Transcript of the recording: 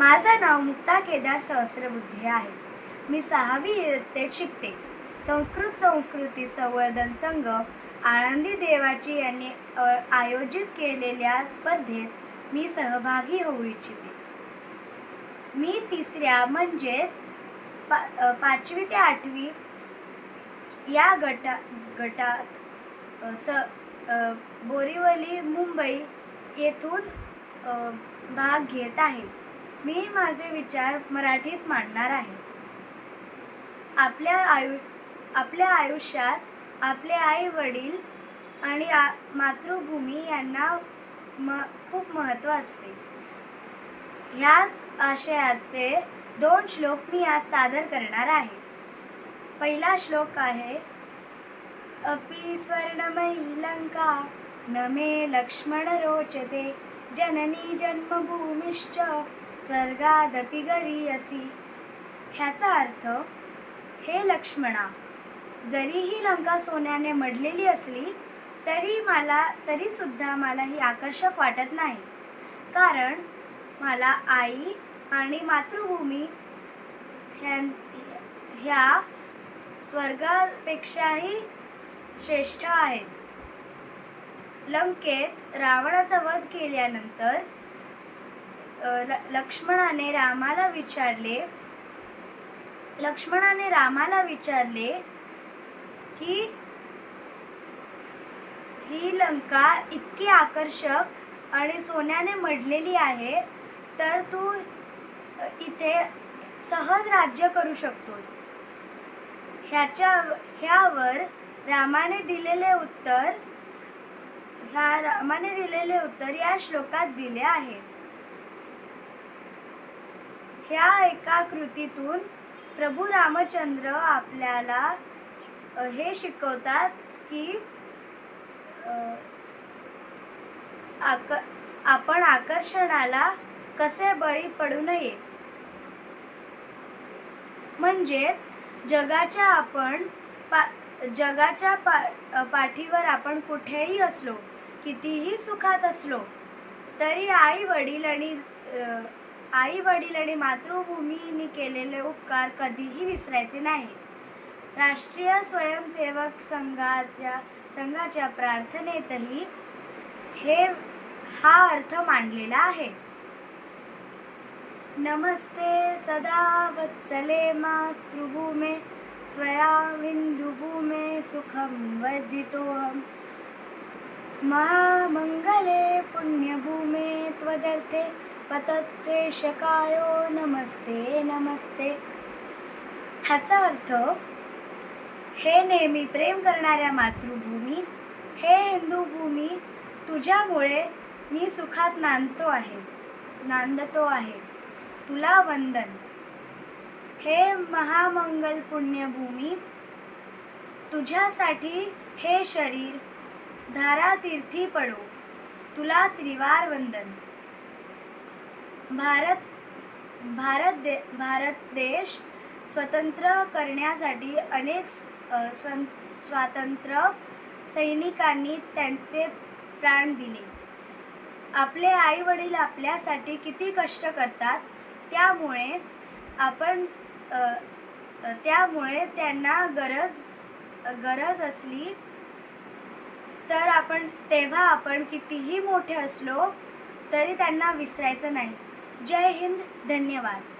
माझं नाव मुक्ता केदार सहस्रबुद्धे आहे. मी सहावी इयत्तेत शिकते. संस्कृत संस्कृती संवर्धन संघ आळंदी देवाची यांनी अ, आयोजित केलेल्या स्पर्धेत मी सहभागी होऊ इच्छिते. मी तिसऱ्या म्हणजेच पा पाचवी ते आठवी या गटा गटात स बोरिवली मुंबई येथून भाग घेत आहे. मी माझे विचार मराठीत मांडणार आहे. आपल्या आयु आपल्या आयुष्यात आपले आई वडील आणि आ मातृभूमी यांना म खूप महत्त्व असते. ह्याच आशयाचे दोन श्लोक मी आज सादर करणार आहे. पहिला श्लोक आहे अपि स्वर्णमयी लंका न मे लक्ष्मण रोचते जननी जन्मभूमिश्च स्वर्गादपि गरीयसी. ह्याचा अर्थ हे लक्ष्मणा जरी ही लंका सोन्याने मढलेली असली तरी मला तरीसुद्धा मला ही आकर्षक वाटत नाही. कारण मला आई आणि मातृभूमी ह्या ह्या स्वर्गापेक्षाही श्रेष्ठ आहेत. लंकेत रावणाचा वध केल्यानंतर लक्ष्मणाने रामाला विचारले. लक्ष्मणाने रामाला विचारले की ही लंका इतकी आकर्षक आणि सोन्याने मढलेली आहे तर तू इथे सहज राज्य करू शकतोस. ह्याच्या ह्यावर रामाने दिलेले उत्तर ह्या रामाने दिलेले उत्तर या श्लोकात दिले आहे. ह्या एका कृतीतून प्रभू रामचंद्र आपल्याला हे शिकवतात की आक आपण आकर्षणाला कसे बळी पडू नये. म्हणजेच जगाच्या आपण पा जगाच्या पा पाठीवर आपण कुठेही असलो कितीही सुखात असलो तरी आई वडील आणि आई वडील आणि मातृभूमीने केलेले उपकार कधीही विसरायचे नाहीत. राष्ट्रीय स्वयंसेवक संघाच्या संघाच्या प्रार्थनेतही हे हा अर्थ मांडलेला आहे. नमस्ते सदा वत्सले मातृभूमे त्वया विन्दुभूमे सुखं वर्धितोऽहं। महामङ्गले पुण्यभूमे त्वदर्थे। पतत्वेषकायो नमस्ते नमस्ते. ह्याचा अर्थ हे नेहमी प्रेम करणाऱ्या मातृभूमी हे हिंदू भूमी तुझ्यामुळे मी सुखात नांदतो आहे नांदतो आहे. तुला वंदन. हे महामंगल पुण्यभूमी तुझ्यासाठी हे शरीर धारातीर्थी पडो. तुला त्रिवार वंदन. भारत भारत दे भारत देश स्वतंत्र करण्यासाठी अनेक स्व स्वातंत्र्य सैनिकांनी त्यांचे प्राण दिले. आपले आई वडील आपल्यासाठी किती कष्ट करतात त्यामुळे आपण त्यामुळे त्यांना गरज गरज असली तर आपण तेव्हा आपण कितीही मोठे असलो तरी त्यांना विसरायचं नाही. जय हिंद धन्यवाद.